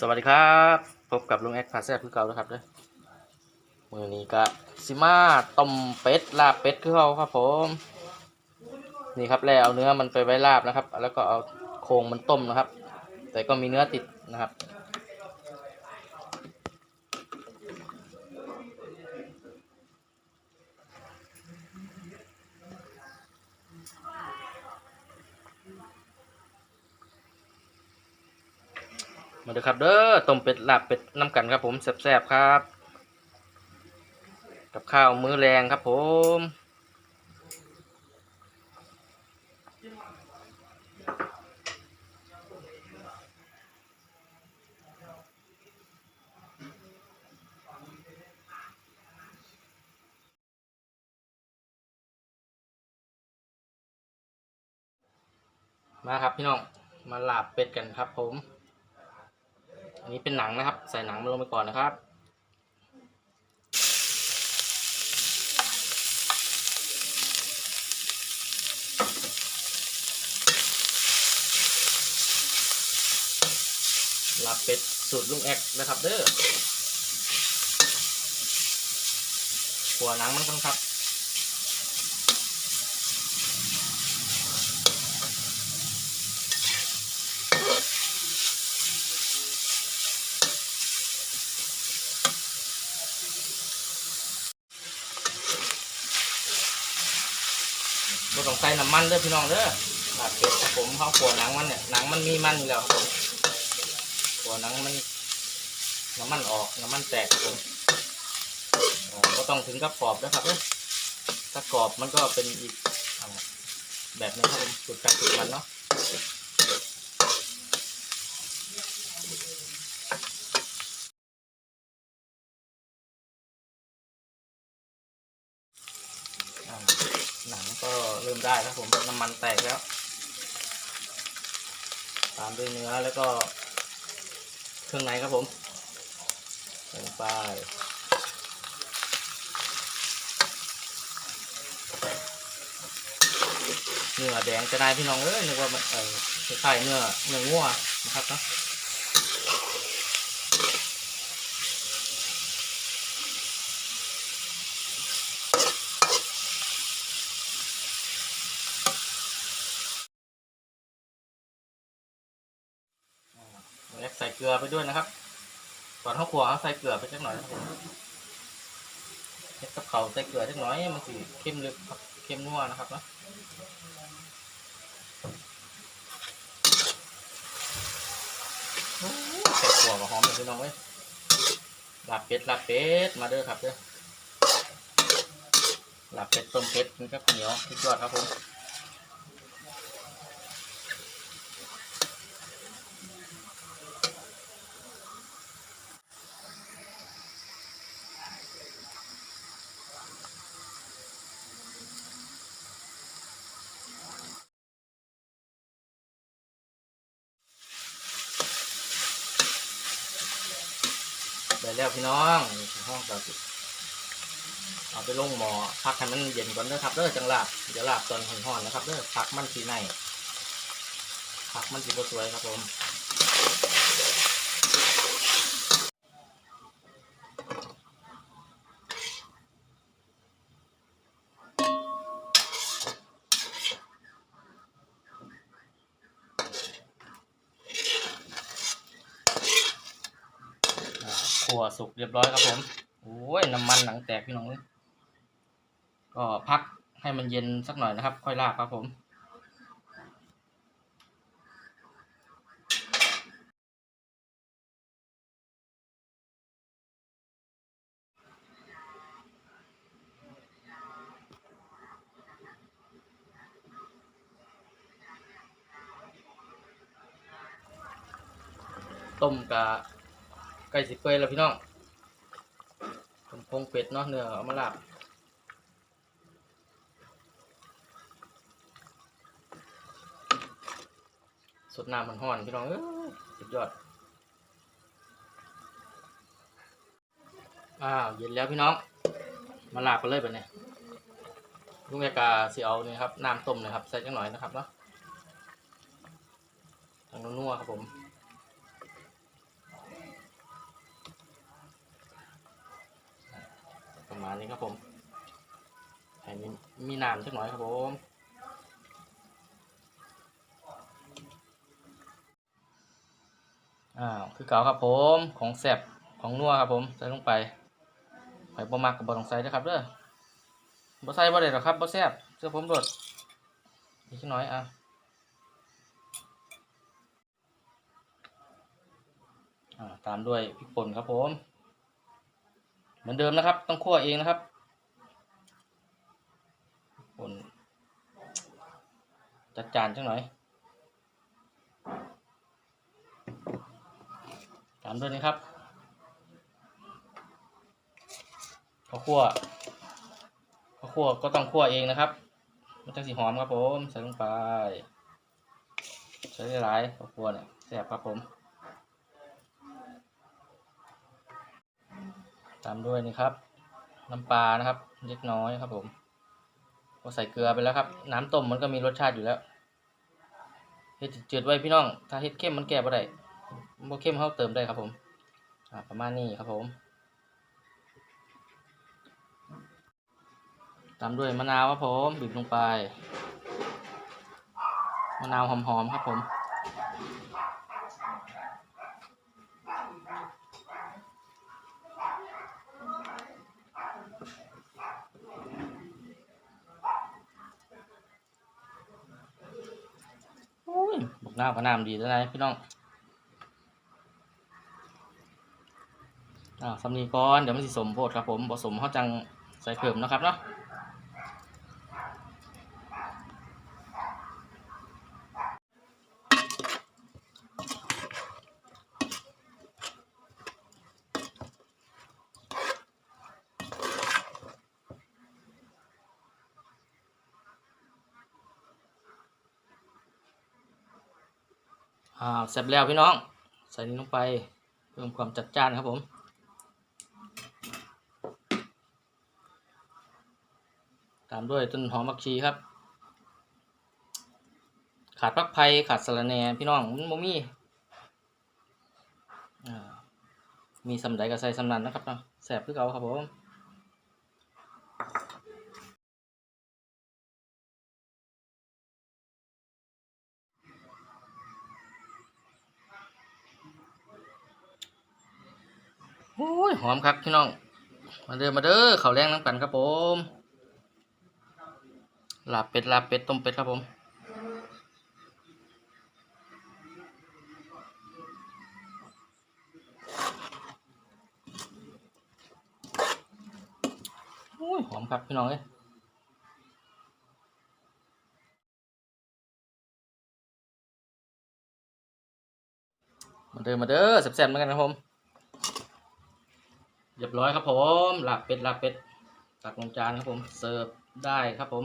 สวัสดีครับ พบกับลุงแอคพาแซ่บคือเก่าแล้วครับเด้อมือนี้ก็ซิมาต้มเป็ดลาบเป็ดคือเขาครับผม นี่ครับแล้วเอาเนื้อมันไปไว้ลาบนะครับ แล้วก็เอาโครงมันต้มนะครับ แต่ก็มีเนื้อติดนะครับ มาดูครับเด้อต้มเป็ดลาบเป็ดน้ำกันครับผมแซ่บๆครับ กับข้าวมื้อแรงครับผมมาครับพี่น้องมาลาบเป็ดกันครับผม อันนี้เป็นหนังนะครับ ใส่หนังมันลงไปก่อนนะครับ ลาบเป็ดสูตรลุงแอกนะครับเด้อหัวหนังมันต้องครับ เราต้องใส่น้ำมันเด้อพี่น้องเด้อลาบเป็ดครับผมเขาขัวหนังมันเนี่ยหนังมันมีมันอยู่แล้วครับผมขัวหนังมันน้ำมันออกน้ำมันแตกครับผมก็ต้องถึงกับกรอบนะครับเด้อถ้ากรอบมันก็เป็นอีกแบบนึงครับผมสุดการสุดมันเนาะอ่าหนังก็เริ่ม ได้ครับผมน้ำมันแตกแล้ว ตามด้วยเนื้อแล้วก็เครื่องในครับผมลงไปเนื้อแดงจะได้พี่น้องเอ้ยนึกว่ามันเออคล้ายๆเนื้อเนื้องัวนะครับเนาะแเกลือไปด้วยนะครับ ก่อนข้าครัวเขาใส่เกลือไปสักหน่อยนะครับผมเฮ็ดกับเขาวใส่เกลือสักหน่อยมันสิเข้มลึกครับเข้มนัวนะครับนะใส่ขัวกับหอมเลยพี่น้องเว้ยลาบเป็ดลาบเป็ดมาเด้อครับเด้อลาบเป็ดต้มเป็ดนี่ก็ข้าวเหนียวที่ยอดครับผม แล้วพี่น้องห้องเราสิเอาไปลงหมอพักให้มันเย็นก่อนนะครับเด้อจังลาบเดี๋ยวลาบตอนห่อนๆนะครับเด้อพักมันสีในพักมันสีสวยครับผมั่วสุกเรียบร้อยครับผมโอ้ยน้ำมันหนังแตกพี่น้องเลยก็พักให้มันเย็นสักหน่อยนะครับ ค่อยลาบครับผมต้มกะ ไก่สิเปื่อยแล้วพี่น้องผมพงเป็ดเนาะเนื้อเอามาลาบสดน้ำมันห่อนพี่น้องเอ้ยสุดยอด อ้าวเย็นแล้วพี่น้อง มาลาบกันเลยแบบนี้ลุงแกกาสิเอานี่ครับน้ำต้มนะครับใส่จังหน่อยนะครับเนาะทางนัวๆครับผม ประมาณนี้ครับผมให้มีมีน้ำสักหน่อยครับผมอ้าวคือเก่าครับผมของแซ่บของนัวครับผมใส่ลงไปไข่บ่มักกับบต้องใส่นะครับเด้อบ่ใส่บ่ได้หรอกครับบ่แซ่บเสื้อผมโดดอีกน่อยอะอ่าตามด้วยพริกป่นครับผม เหมือนเดิมนะครับ ต้องคั่วเองนะครับพริกป่นจัดจานจังหน่อยตามด้วยนี่ครับข้าวคั่วข้าวคั่วก็ต้องคั่วเองนะครับ มันจะสีหอมครับผม ใส่ลงไปใส่หลายข้าวคั่วเนี่ยแซ่บครับผม ตามด้วยนี่ครับ น้ำปลานะครับ เล็กน้อยครับผมก็ใส่เกลือไปแล้วครับ น้ำต้มมันก็มีรสชาติอยู่แล้วเฮ็ดจืดไว้พี่น้อง ถ้าเฮ็ดเข้มมันแก่บ่ได้บ่เข้มเขาเติมได้ครับผมประมาณนี้ครับผม ตามด้วยมะนาวครับผมบีบลงไป มะนาวหอมๆครับผม โอ้ยบัก น้ำกับน้ำดีแล้วนะพี่น้องอ่าสำนีก้อนเดี๋ยวมันสิสมโพดครับผมผสมเขาจังใส่เพิ่มนะครับเนาะ อ่าเสร็จแล้วพี่น้อง ใส่นี้ลงไปเพิ่มความจัดจ้านครับผมตามด้วยต้นหอมผักชีครับ ขาดพักไผ่ขาดสะระแหน่พี่น้องมันบ่มีอ่ามีสำใดก็ใส่สำนันนะครับเนาะแสบคือเก่าครับผมโอ้ย หอมครับพี่น้อง มาเด้อมาเด้อเข้าแรงน้ำกันครับผมลาบเป็ดลาบเป็ดต้มเป็ดครับผมโอ้ยหอมครับพี่น้องเอ้ยมาเด้อมาเด้อแซ่บๆเหมือนกันครับผม เรียบร้อยครับผมหลับเป็ดหลับเป็ดตักลงจานครับผมเสิร์ฟได้ครับผม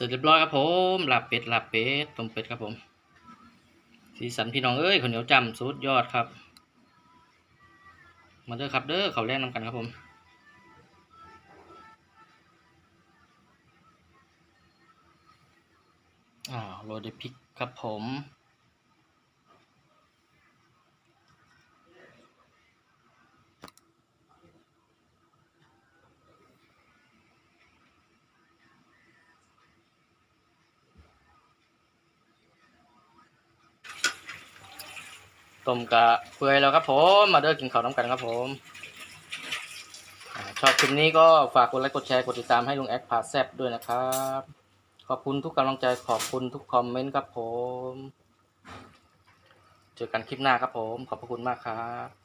ร็จเรียบร้อยครับผมลาบเป็ดลาบเป็ดต้มเป็ดครับผม สีสันพี่น้องเอ้ยข้าวเหนียวจำสุดยอดครับ มาเด้อครับเด้อเขาแรกนำกันครับผมอ่าโรยด้วยพริกครับผม ต้มกะเปื่อยแล้วครับผม มาเด้อกินข้าวน้ำกันครับผมชอบคลิปนี้ก็ฝากกดไลค์กดแชร์กดติดตามให้ลุงแอคพาแซบด้วยนะครับ ขอบคุณทุกกำลังใจขอบคุณทุกคอมเมนต์ครับผม เจอกันคลิปหน้าครับผม ขอบพระคุณมากครับ